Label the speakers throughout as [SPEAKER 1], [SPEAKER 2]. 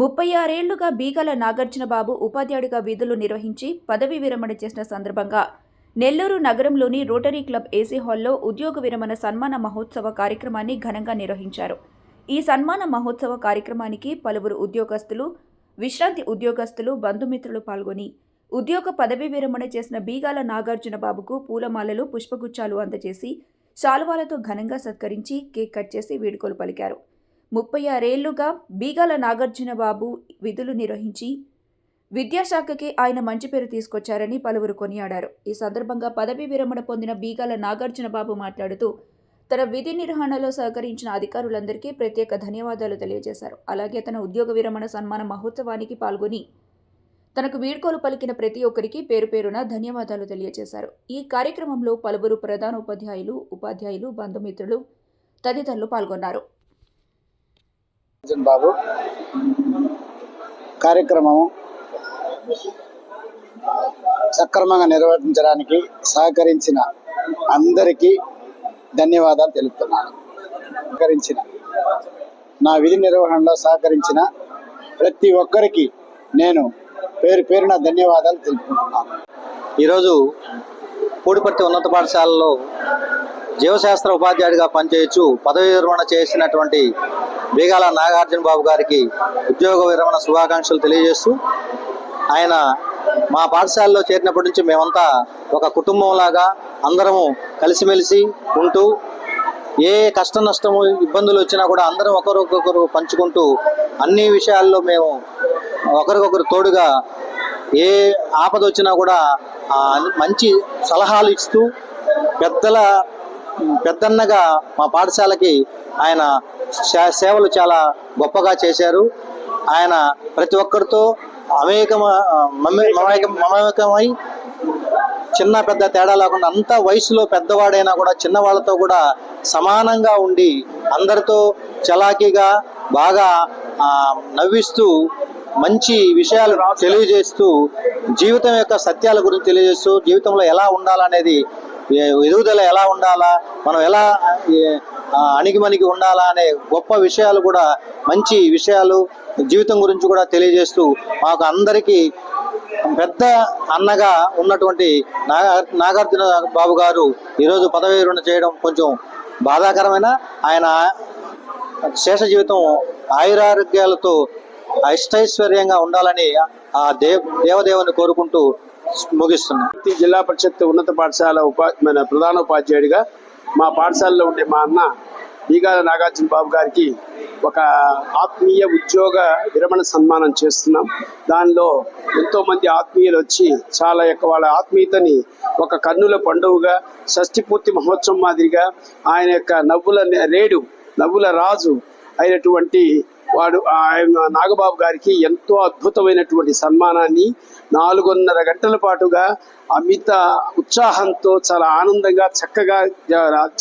[SPEAKER 1] ముప్పై ఆరేళ్ళుగా బీగల నాగార్జునబాబు ఉపాధ్యాయుడిగా విధులు నిర్వహించి పదవి విరమణ చేసిన సందర్భంగా నెల్లూరు నగరంలోని రోటరీ క్లబ్ ఏసీ హాల్లో ఉద్యోగ విరమణ సన్మాన మహోత్సవ కార్యక్రమాన్ని ఘనంగా నిర్వహించారు. ఈ సన్మాన మహోత్సవ కార్యక్రమానికి పలువురు ఉద్యోగస్తులు విశ్రాంతి ఉద్యోగస్తులు బంధుమిత్రులు పాల్గొని ఉద్యోగ పదవి విరమణ చేసిన బీగాల నాగార్జునబాబుకు పూలమాలలు పుష్పగుచ్చాలు అందజేసి శాలువాలతో ఘనంగా సత్కరించి కేక్ కట్ చేసి వేడుకలు పలికారు. ముప్పై ఆరేళ్ళుగా బీగాల నాగార్జునబాబు విధులు నిర్వహించి విద్యాశాఖకి ఆయన మంచి పేరు తీసుకొచ్చారని పలువురు కొనియాడారు. ఈ సందర్భంగా పదవీ విరమణ పొందిన బీగాల నాగార్జునబాబు మాట్లాడుతూ తన విధి నిర్వహణలో సహకరించిన అధికారులందరికీ ప్రత్యేక ధన్యవాదాలు తెలియజేశారు. అలాగే తన ఉద్యోగ విరమణ సన్మాన మహోత్సవానికి పాల్గొని తనకు వీడ్కోలు పలికిన ప్రతి ఒక్కరికి పేరు పేరున ధన్యవాదాలు తెలియజేశారు. ఈ కార్యక్రమంలో పలువురు ప్రధాన ఉపాధ్యాయులు ఉపాధ్యాయులు బంధుమిత్రులు తదితరులు పాల్గొన్నారు.
[SPEAKER 2] బాబు. కార్యక్రమం సక్రమంగా నిర్వహించడానికి సహకరించిన అందరికీ ధన్యవాదాలు తెలుపుతున్నాను. సహకరించిన నా విధి నిర్వహణలో సహకరించిన ప్రతి ఒక్కరికి నేను పేరు పేరున ధన్యవాదాలు తెలుపుకుంటున్నాను.
[SPEAKER 3] ఈరోజు పూడిపర్తి ఉన్నత పాఠశాలలో జీవశాస్త్ర ఉపాధ్యాయుడిగా పనిచేయచ్చు పదవి విరమణ చేసినటువంటి బీగాల నాగార్జున బాబు గారికి ఉద్యోగ విరమణ శుభాకాంక్షలు తెలియజేస్తూ ఆయన మా పాఠశాలలో చేరినప్పటి నుంచి మేమంతా ఒక కుటుంబంలాగా అందరము కలిసిమెలిసి ఉంటూ ఏ కష్ట నష్టము ఇబ్బందులు వచ్చినా కూడా అందరం ఒకరికొకరు పంచుకుంటూ అన్ని విషయాల్లో మేము ఒకరికొకరు తోడుగా ఏ ఆపద వచ్చినా కూడా మంచి సలహాలు ఇస్తూ పెద్దల పెద్దన్నగా మా పాఠశాలకి ఆయన సేవలు చాలా గొప్పగా చేశారు. ఆయన ప్రతి ఒక్కరితో అమేకమ మమేకమై చిన్న పెద్ద తేడా లేకుండా అంత వయసులో పెద్దవాడైనా కూడా చిన్నవాళ్ళతో కూడా సమానంగా ఉండి అందరితో చలాకీగా బాగా నవ్విస్తూ మంచి విషయాలు తెలియజేస్తూ జీవితం యొక్క సత్యాల గురించి తెలియజేస్తూ జీవితంలో ఎలా ఉండాలనేది ఎదుగుదల ఎలా ఉండాలా? మనం ఎలా అణిగిమణిగి ఉండాలా అనే గొప్ప విషయాలు కూడా మంచి విషయాలు జీవితం గురించి కూడా తెలియజేస్తూ మాకు అందరికీ పెద్ద అన్నగా ఉన్నటువంటి నాగా నాగార్జున బాబు గారు ఈరోజు పదవి విరమణ చేయడం కొంచెం బాధాకరమైన ఆయన శేష జీవితం ఆయురారోగ్యాలతో అష్టైశ్వర్యంగా ఉండాలని ఆ దేవ దేవదేవుని కోరుకుంటూ ముగిస్తున్నాం.
[SPEAKER 4] జిల్లా పరిషత్ ఉన్నత పాఠశాల ఉపా మన ప్రధాన ఉపాధ్యాయుడిగా మా పాఠశాలలో ఉండే మా అన్న ఈగాల నాగార్జున బాబు గారికి ఒక ఆత్మీయ ఉద్యోగ విరమణ సన్మానం చేస్తున్నాం. దానిలో ఎంతో మంది ఆత్మీయులు వచ్చి చాలా యొక్క వాళ్ళ ఆత్మీయతని ఒక కన్నుల పండుగగా షష్ఠిపూర్తి మహోత్సవం మాదిరిగా ఆయన యొక్క నవ్వుల రేడు నవ్వుల రాజు అయినటువంటి వాడు ఆయన నాగబాబు గారికి ఎంతో అద్భుతమైనటువంటి సన్మానాన్ని నాలుగున్నర గంటల పాటుగా అమిత ఉత్సాహంతో చాలా ఆనందంగా చక్కగా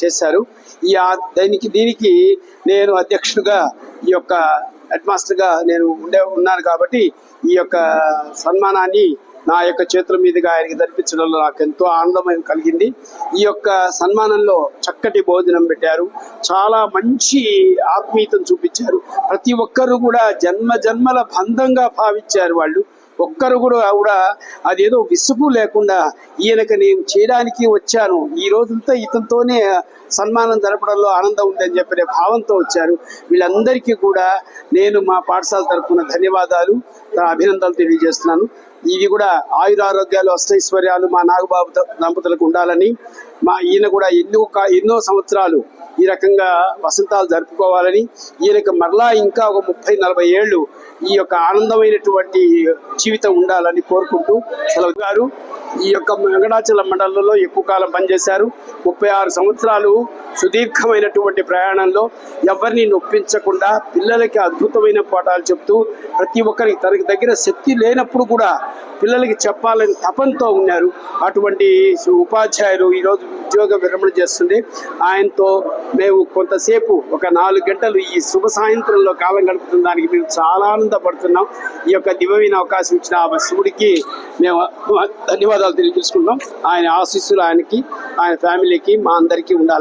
[SPEAKER 4] చేశారు. ఈ దీనికి దీనికి నేను అధ్యక్షుడుగా ఈ యొక్క హెడ్ మాస్టర్గా నేను ఉండే ఉన్నాను కాబట్టి ఈ యొక్క సన్మానాన్ని నా యొక్క చేతుల మీదుగా ఆయనకి జరిపించడంలో నాకు ఎంతో ఆనందమయం కలిగింది. ఈ యొక్క సన్మానంలో చక్కటి భోజనం పెట్టారు. చాలా మంచి ఆత్మీయతను చూపించారు. ప్రతి ఒక్కరు కూడా జన్మ జన్మల బంధంగా భావించారు వాళ్ళు. ఒక్కరు కూడా కూడా అదేదో విసుగు లేకుండా ఈయనకి నేను చేయడానికి వచ్చాను. ఈ రోజంతా ఇతనితోనే సన్మానం జరపడంలో ఆనందం ఉందని చెప్పిన భావంతో వచ్చారు. వీళ్ళందరికీ కూడా నేను మా పాఠశాల తరఫున ధన్యవాదాలు. అభినందనలు తెలియజేస్తున్నాను. ఇవి కూడా ఆయురారోగ్యాలు అష్టైశ్వర్యాలు మా నాగబాబు దంపతులకు ఉండాలని మా ఈయన కూడా ఎన్నో ఎన్నో సంవత్సరాలు ఈ రకంగా వసంతాలు జరుపుకోవాలని ఈయనకి మరలా ఇంకా ఒక ముప్పై నలభై ఏళ్ళు ఈ యొక్క ఆనందమైనటువంటి జీవితం ఉండాలని కోరుకుంటూ సెలవు గారు. ఈ యొక్క వెంకటాచలం మండలంలో ఎక్కువ కాలం పనిచేశారు. ముప్పై ఆరు సంవత్సరాలు సుదీర్ఘమైనటువంటి ప్రయాణంలో ఎవరిని నొప్పించకుండా పిల్లలకి అద్భుతమైన పాఠాలు చెప్తూ ప్రతి ఒక్కరికి తనకి దగ్గర శక్తి లేనప్పుడు కూడా పిల్లలకి చెప్పాలని తపంతో ఉన్నారు. అటువంటి ఉపాధ్యాయులు ఈరోజు ఉద్యోగ విరమణ చేస్తుంది ఆయనతో మేము కొంతసేపు ఒక నాలుగు గంటలు ఈ శుభ సాయంత్రంలో కాలం గడుపుతున్న దానికి మేము చాలా ఆనందపడుతున్నాం. ఈ యొక్క దివ్యమైన అవకాశం ఇచ్చిన ఆ శివుడికి మేము ధన్యవాదాలు తెలియజేసుకుంటాం ఆయన ఆశీస్సులు ఆయనకి ఆయన ఫ్యామిలీకి మా అందరికీ ఉండాలి